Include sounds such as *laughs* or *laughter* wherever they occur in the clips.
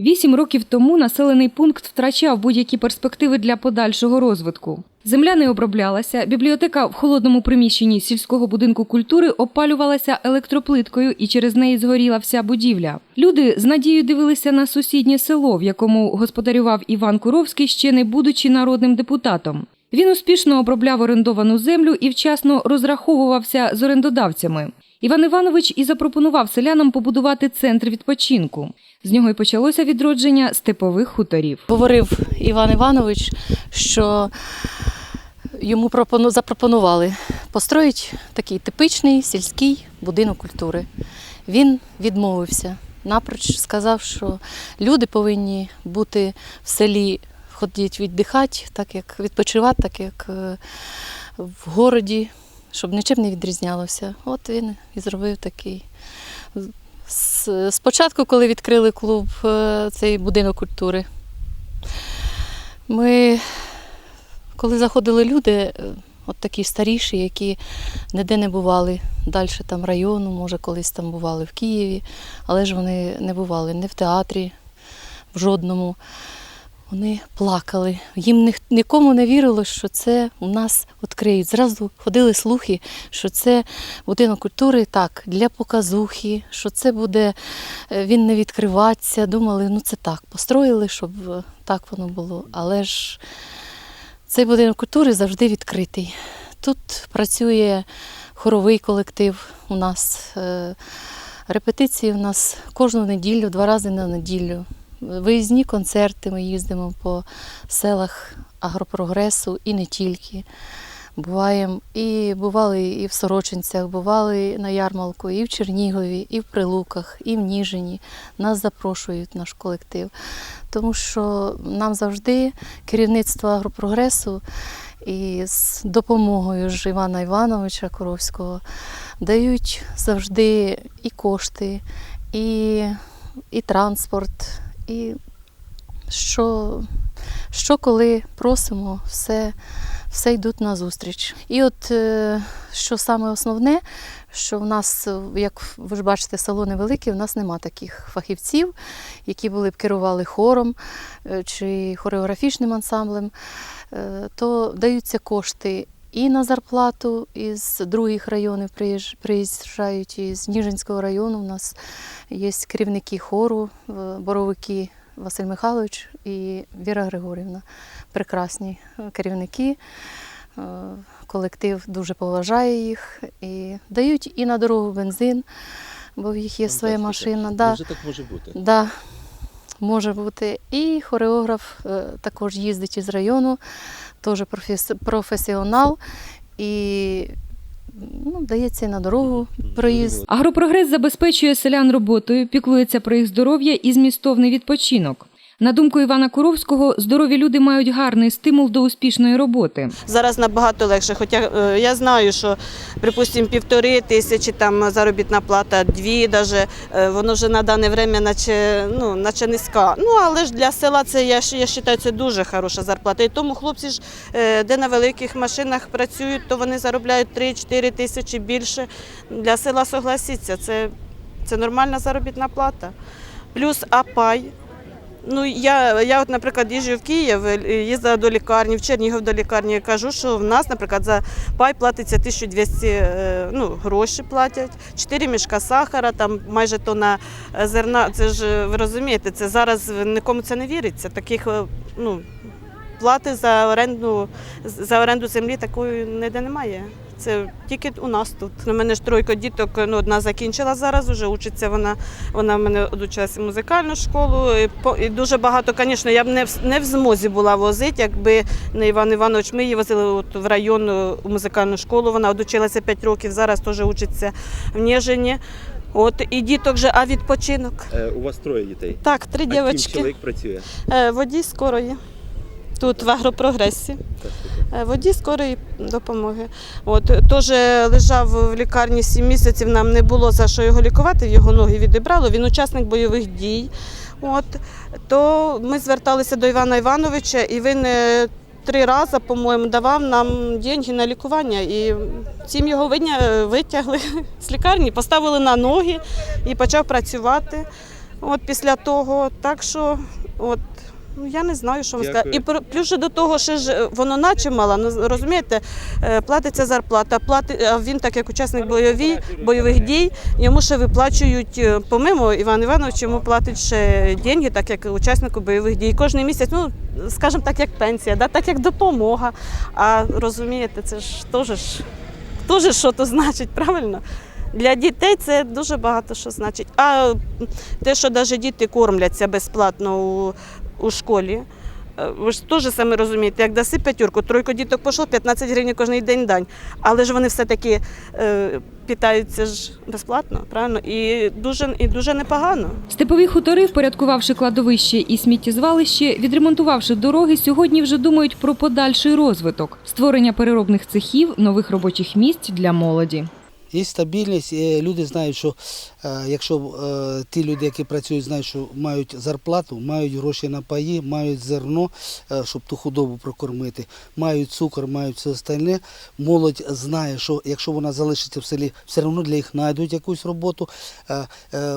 Вісім років тому населений пункт втрачав будь-які перспективи для подальшого розвитку. Земля не оброблялася, бібліотека в холодному приміщенні сільського будинку культури опалювалася електроплиткою і через неї згоріла вся будівля. Люди з надією дивилися на сусіднє село, в якому господарював Іван Куровський, ще не будучи народним депутатом. Він успішно обробляв орендовану землю і вчасно розраховувався з орендодавцями. Іван Іванович і запропонував селянам побудувати центр відпочинку. З нього й почалося відродження степових хуторів. Говорив Іван Іванович, що йому запропонували построїти такий типичний сільський будинок культури. Він відмовився. Напроч сказав, що люди повинні бути в селі, ходити віддихати, так як відпочивати, так як е, в городі, щоб нічим не відрізнялося. От він і зробив такий. Спочатку, коли відкрили клуб, е, цей будинок культури, ми, коли заходили люди, е, от такі старіші, які ніде не бували далі там району, може, колись там бували в Києві, але ж вони не бували ні в театрі, в жодному. Вони плакали. Їм ні- нікому не вірило, що це у нас відкриють. Зразу ходили слухи, що це будинок культури так, для показухи, що це буде е, він не відкриватися. Думали, ну це так, построїли, щоб е, так воно було. Але ж цей будинок культури завжди відкритий. Тут працює хоровий колектив у нас. е, Репетиції у нас кожну неділю, два рази на неділю. Виїзні концерти ми їздимо по селах агропрогресу і не тільки. Буваємо і бували і в Сорочинцях, бували на ярмалку, і в Чернігові, і в Прилуках, і в Ніжині. Нас запрошують наш колектив. Тому що нам завжди керівництво агропрогресу і з допомогою ж Івана Івановича Коровського дають завжди і кошти, і, і транспорт, і що, що коли просимо, все, все йдуть на зустріч. І от е, що саме основне, що в нас, як ви ж бачите, село невелике, в нас нема таких фахівців, які були б керували хором е, чи хореографічним ансамблем, Е, то даються кошти і на зарплату із других районів приїж- приїжджають із Ніжинського району. У нас є керівники хору, боровики Василь Михайлович і Віра Григорівна. Прекрасні е, керівники. Е, Колектив дуже поважає їх і дають і на дорогу бензин, бо в їх є своя Фантастика. машина. Да. Так може бути? Да, може бути. І хореограф е, також їздить із району, теж професіонал. І ну, дається на дорогу проїзд. Агропрогрес забезпечує селян роботою, піклується про їх здоров'я і змістовний відпочинок. На думку Івана Куровського, здорові люди мають гарний стимул до успішної роботи. Зараз набагато легше. Хоча е, я знаю, що, припустимо, півтори тисячі там заробітна плата, дві даже, е, воно вже на дане время наче, ну, наче низька. Ну, але ж для села це, я, я вважаю, це дуже хороша зарплата. І тому хлопці ж, е, де на великих машинах працюють, то вони заробляють 3-4 тисячі більше. Для села согласіться, це, це нормальна заробітна плата. Плюс апай. Ну, я, я от, наприклад, їжджу в Київ, е, їздила до лікарні, в Чернігів до лікарні, я кажу, що в нас, наприклад, за пай платиться 1200 е, ну, гроші платять, 4 мішка сахара, там майже тонна е, зерна. Це ж ви розумієте, це зараз нікому це не віриться. Таких ну, плати за оренду, за оренду землі такої ніде немає. Це тільки у нас тут. У мене ж тройка діток, ну, одна закінчила зараз, вже учиться вона. Вона в мене одучилася в музикальну школу. І, по- і дуже багато, звісно, я б не в, не в змозі була возити, якби не Іван Іванович. Ми її возили от в район е, у музикальну школу. Вона одучилася 5 років, зараз теж учиться в Ніжині. От і діток же, а відпочинок. Е, у вас троє дітей. Так, три А дівчатки. чоловік працює? Е, Водій скорої. Тут в агропрогресі. Е, Водій скорої допомоги. От теж лежав в лікарні 7 місяців. Нам не було за що його лікувати. Його ноги відібрало. Він учасник бойових дій. От то ми зверталися до Івана Івановича, і він е, три рази, по-моєму, давав нам деньги на лікування. І цим його витягли *laughs* з лікарні, поставили на ноги і почав працювати. От після того, так що, от. Ну, я не знаю, що вам Дякую. сказати. І про- плюс ще до того, ще ж е, воно наче мало, ну розумієте, е, платиться зарплата, плати, а він, так як учасник бойові, бойових дій, йому ще виплачують, е, помимо Іван Іванович, йому платять ще деньги, так як учаснику бойових дій. Кожен місяць, ну, скажімо так, як пенсія, да, так як допомога. А розумієте, це ж теж ж теж що то значить, правильно? Для дітей це дуже багато що значить. А те, що навіть діти кормляться безплатно у, у школі. е, Ви ж теж самі розумієте, як даси п'ятірку, тройку діток пішло, 15 гривень кожен день дань. Але ж вони все-таки е, питаються ж безплатно, правильно? І дуже, і дуже непогано. Степові хутори, впорядкувавши кладовище і сміттєзвалище, відремонтувавши дороги, сьогодні вже думають про подальший розвиток, створення переробних цехів, нових робочих місць для молоді. Є стабільність, і люди знають, що е, якщо е, ті люди, які працюють, знають, що мають зарплату, мають гроші на паї, мають зерно, е, щоб ту худобу прокормити, мають цукор, мають все остальне. Молодь знає, що якщо вона залишиться в селі, все одно для їх знайдуть якусь роботу.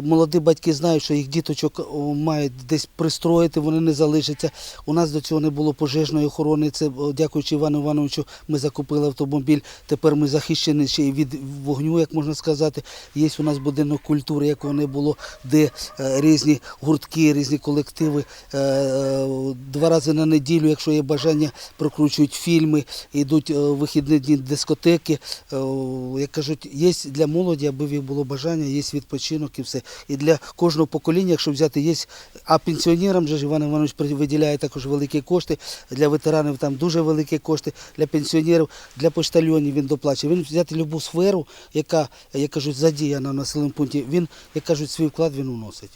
Молоді батьки знають, що їх діточок мають десь пристроїти, вони не залишаться. У нас до цього не було пожежної охорони. Це дякуючи Івану Івановичу, ми закупили автомобіль. Тепер ми захищені ще й від вогню, як можна сказати. Є у нас будинок культури, якого не було, де е, різні гуртки, різні колективи. Е, е, Два рази на неділю, якщо є бажання, прокручують фільми, йдуть вихідні дні дискотеки. Як кажуть, є для молоді, аби їх було бажання, є відпочинок і все. І для кожного покоління, якщо взяти, є. А пенсіонерам же Іван Іванович виділяє також великі кошти. Для ветеранів там дуже великі кошти, для пенсіонерів, для поштальйонів він доплачує. Він взяти любу сферу, яка, як кажуть, задіяна в населеному пункті, він, як кажуть, свій вклад він уносить.